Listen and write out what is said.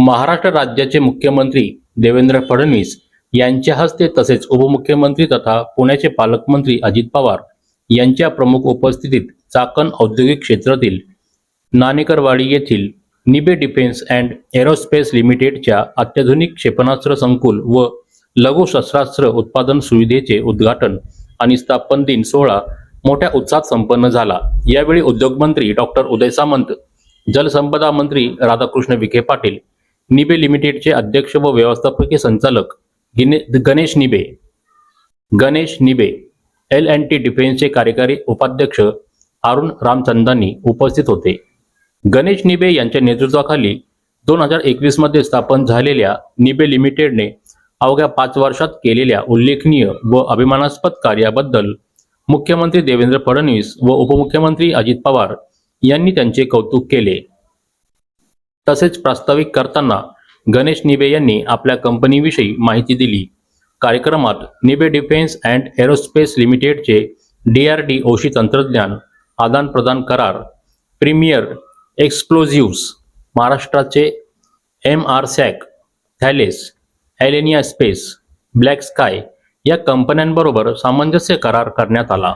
महाराष्ट्र राज्याचे मुख्यमंत्री देवेंद्र फडणवीस यांच्या हस्ते तसेच उपमुख्यमंत्री तथा पुण्याचे पालकमंत्री अजित पवार यांच्या प्रमुख उपस्थितीत चाकण औद्योगिक क्षेत्रातील नाणेकरवाडी येथील निबे डिफेन्स अँड एरोस्पेस लिमिटेडच्या अत्याधुनिक क्षेपणास्त्र संकुल व लघु शस्त्रास्त्र उत्पादन सुविधेचे उद्घाटन आणि स्थापन दिन सोहळा मोठ्या उत्साहात संपन्न झाला. यावेळी उद्योगमंत्री डॉक्टर उदय सामंत जलसंपदा मंत्री राधाकृष्ण विखे पाटील निबे लिमिटेडचे अध्यक्ष व व्यवस्थापकीय संचालक गिने- Ganesh Nibe. Ganesh Nibe L and T डिफेन्सचे कार्यकारी उपाध्यक्ष अरुण रामचंदानी उपस्थित होते. गणेश निबे यांच्या नेतृत्वाखाली दोन हजार एकवीसमध्ये स्थापन झालेल्या निबे लिमिटेडने अवघ्या पाच वर्षात केलेल्या उल्लेखनीय व अभिमानास्पद कार्याबद्दल मुख्यमंत्री देवेंद्र फडणवीस व उपमुख्यमंत्री अजित पवार यांनी त्यांचे कौतुक केले. तसेच प्रास्ताविक करताना गणेश निबे यांनी आपल्या कंपनीविषयी माहिती दिली. कार्यक्रमात निबे डिफेन्स अँड एरोस्पेस लिमिटेडचे डी आर डी ओशी तंत्रज्ञान आदान प्रदान करार प्रीमियर एक्सप्लोझिव्स महाराष्ट्राचे M R SAC Thales Alenia Space Black Sky या कंपन्यांबरोबर सामंजस्य करार करण्यात आला.